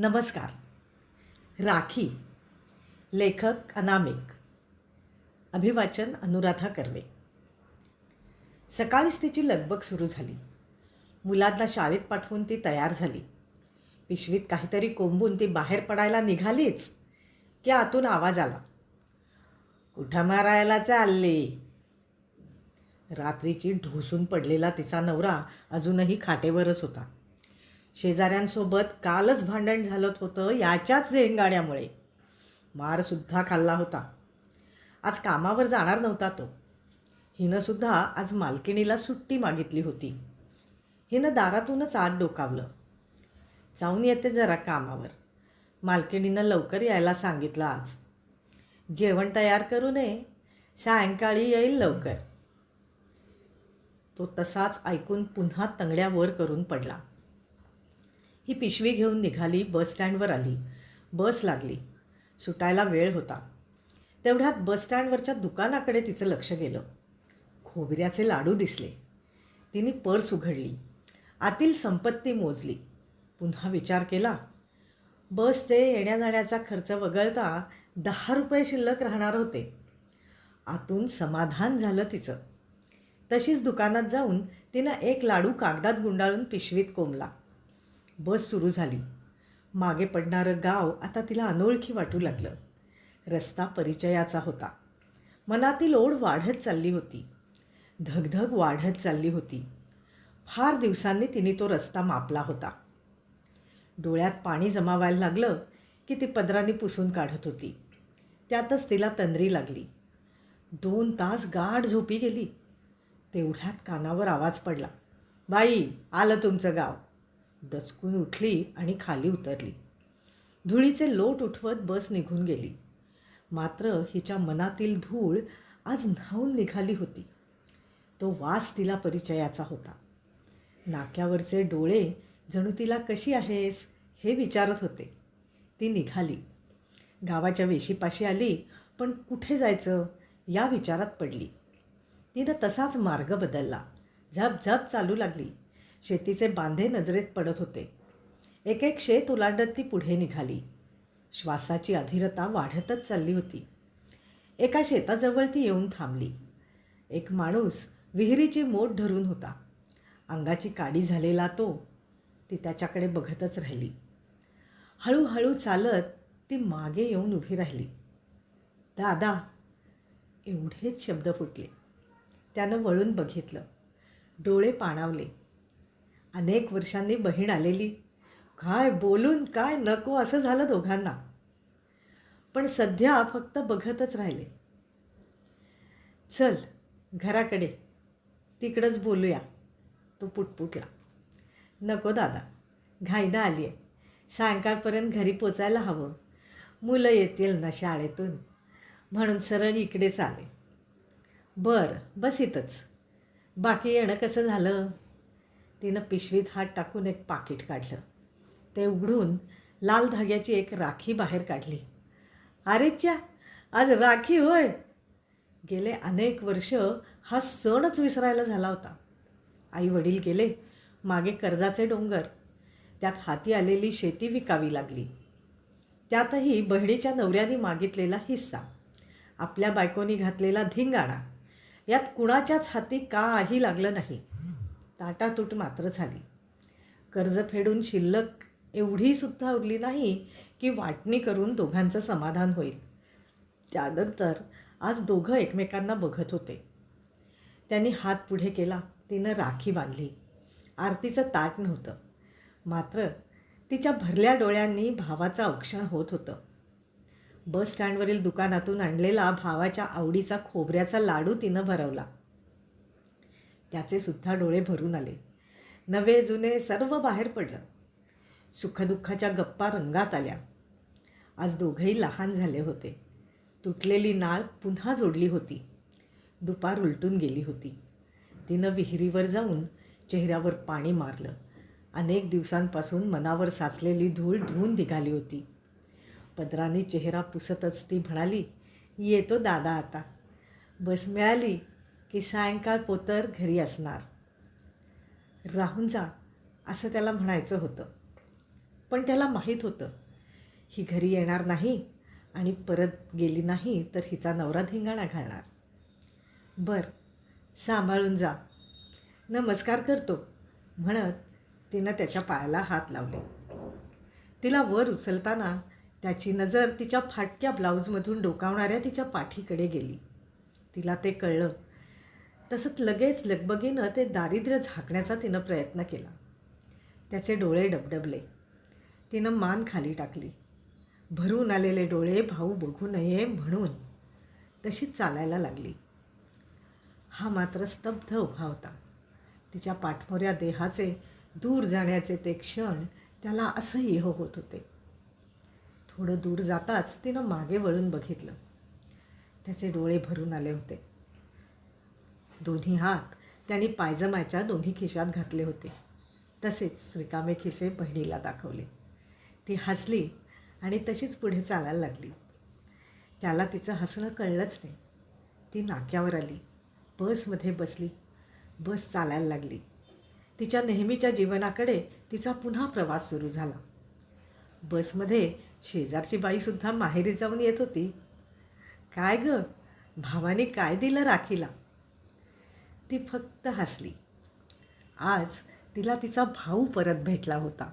नमस्कार. राखी लेखक अनामिक. अभिवाचन अनुराधा कर्वे. सकाळीच तिची लगबग सुरू झाली. मुलांना शाळेत पाठवून ती तयार झाली. पिशवीत काहीतरी कोंबून ती बाहेर पडायला निघालीच की आतून आवाज आला. कुठं मारायला चालली? रात्रीची ढोसून पडलेला तिचा नवरा अजूनही खाटेवरच होता. शेजाऱ्यांसोबत कालच भांडण झालं होतं याच्याच झेंगाण्यामुळे. मारसुद्धा खाल्ला होता. आज कामावर जाणार नव्हता तो. हिनंसुद्धा आज मालकिणीला सुट्टी मागितली होती. हिनं दारातूनच आत डोकावलं. जाऊन येते जरा कामावर. मालकिणीनं लवकर यायला सांगितलं आज. जेवण तयार करू नये. सायंकाळी येईल लवकर. तो तसाच ऐकून पुन्हा तंगड्या वर करून पडला. ही पिशवी घेऊन निघाली बसस्टँडवर आली. बस लागली. सुटायला वेळ होता. तेवढ्यात बस स्टँडवरच्या दुकानाकडे तिचं लक्ष गेलं. खोबऱ्याचे लाडू दिसले. तिने पर्स उघडली. आतील संपत्ती मोजली. पुन्हा विचार केला. बसचे येण्या जाण्याचा खर्च वगळता दहा रुपये शिल्लक राहणार होते. आतून समाधान झालं तिचं. तशीच दुकानात जाऊन तिनं एक लाडू कागदात गुंडाळून पिशवीत कोंबला. बस सुरू झाली. मागे पडणारं गाव आता तिला अनोळखी वाटू लागलं. रस्ता परिचयाचा होता. मनातील ओढ वाढत चालली होती. धगधग वाढत चालली होती. फार दिवसांनी तिने तो रस्ता मापला होता. डोळ्यात पाणी जमावायला लागलं की ती पदराने पुसून काढत होती. त्यातच तिला तंद्री लागली. दोन तास गाढ झोपी गेली. तेवढ्यात कानावर आवाज पडला. बाई आलं तुमचं गाव. दचकून उठली आणि खाली उतरली. धुळीचे लोट उठवत बस निघून गेली. मात्र हिच्या मनातील धूळ आज न्हावून निघाली होती. तो वास तिला परिचयाचा होता. नाक्यावरचे डोळे जणू तिला कशी आहेस? हे विचारत होते. ती निघाली. गावाच्या वेशीपाशी आली पण कुठे जायचं या विचारात पडली. तिनं तसाच मार्ग बदलला. झप झप चालू लागली. शेतीचे बांधे नजरेत पडत होते. एक एक शेत ओलांडत ती पुढे निघाली. श्वासाची अधीरता वाढतच चालली होती. एका शेताजवळ ती येऊन थांबली. एक माणूस विहिरीची मोठ धरून होता. अंगाची काडी झालेला तो ती त्याच्याकडे बघतच राहिली. हळूहळू चालत ती मागे येऊन उभी राहिली. दादा एवढेच शब्द फुटले. त्यानं वळून बघितलं. डोळे पाणावले. अनेक वर्षांनी बहीण आलेली. काय बोलून काय नको असं झालं दोघांना. पण सध्या फक्त बघतच राहिले. चल घराकडे. तिकडंच बोलूया. तो पुटपुटला. नको दादा घाईना आली आहे सायंकाळपर्यंत घरी पोचायला हवं. मुलं येतील ना शाळेतून. म्हणून सरळ इकडेच आले बरं बस इथंच. बाकी येणं कसं झालं? तिनं पिशवीत हात टाकून एक पाकिट काढलं. ते उघडून लाल धाग्याची एक राखी बाहेर काढली. अरेच्या आज राखी होय. गेले अनेक वर्ष हा सणच विसरायला झाला होता. आई वडील गेले मागे कर्जाचे डोंगर त्यात हाती आलेली शेती विकावी लागली. त्यातही बहिणीच्या नवऱ्याने मागितलेला हिस्सा आपल्या बायकोनी घातलेला धिंगाणा यात कुणाच्याच हाती काही लागलं नाही. ताटातूट मात्र झाली. कर्ज फेडून शिल्लक एवढीसुद्धा उरली नाही की वाटणी करून दोघांचं समाधान होईल. त्यानंतर आज दोघं एकमेकांना बघत होते. त्यांनी हात पुढे केला. तिनं राखी बांधली. आरतीचं ताट नव्हतं. मात्र तिच्या भरल्या डोळ्यांनी भावाचं औक्षण होत होतं. बस स्टँडवरील दुकानातून आणलेला भावाच्या आवडीचा खोबऱ्याचा लाडू तिनं भरवला. त्याचे सुद्धा डोळे भरून आले. नवे जुने सर्व बाहेर पडलं. सुखदुःखाच्या गप्पा रंगात आल्या. आज दोघंही लहान झाले होते. तुटलेली नाळ पुन्हा जोडली होती. दुपार उलटून गेली होती. तिनं विहिरीवर जाऊन चेहऱ्यावर पाणी मारलं. अनेक दिवसांपासून मनावर साचलेली धूळ धुवून निघाली होती. पदराने चेहरा पुसतच ती म्हणाली येतो दादा आता. बस मिळाली. की सायंकाळ पोतर घरी असणार. राहून जा असं त्याला म्हणायचं होतं. पण त्याला माहीत होतं ही घरी येणार नाही आणि परत गेली नाही तर हिचा नवरा धिंगाणा घालणार. बर सांभाळून जा. नमस्कार करतो म्हणत तिनं त्याच्या पायाला हात लावले. तिला वर उचलताना त्याची नजर तिच्या फाटक्या ब्लाऊजमधून डोकावणाऱ्या तिच्या पाठीकडे गेली. तिला ते कळलं तसंच लगेच लगबगीनं ते दारिद्र्य झाकण्याचा तिनं प्रयत्न केला. त्याचे डोळे डबडबले. तिनं मान खाली टाकली. भरून आलेले डोळे भाऊ बघू नये म्हणून तशी चालायला लागली. हा मात्र स्तब्ध उभा होता. तिच्या पाठमोऱ्या देहाचे दूर जाण्याचे ते क्षण त्याला असह्य होत होते. थोडं दूर जाताच तिनं मागे वळून बघितलं. त्याचे डोळे भरून आले होते. दोन्ही हात त्यांनी पायजमाच्या दोन्ही खिशात घातले होते. तसेच रिकामे खिसे बहिणीला दाखवले. ती हसली आणि तशीच पुढे चालायला लागली. त्याला तिचं हसणं कळलंच नाही. ती नाक्यावर आली. बसमध्ये बसली. बस चालायला लागली. तिच्या नेहमीच्या जीवनाकडे तिचा पुन्हा प्रवास सुरू झाला. बसमध्ये शेजारची बाईसुद्धा माहेरी जाऊन येत होती. काय ग? भावाने काय दिलं राखीला? ती फक्त हसली. आज तिला तिचा भाऊ परत भेटला होता.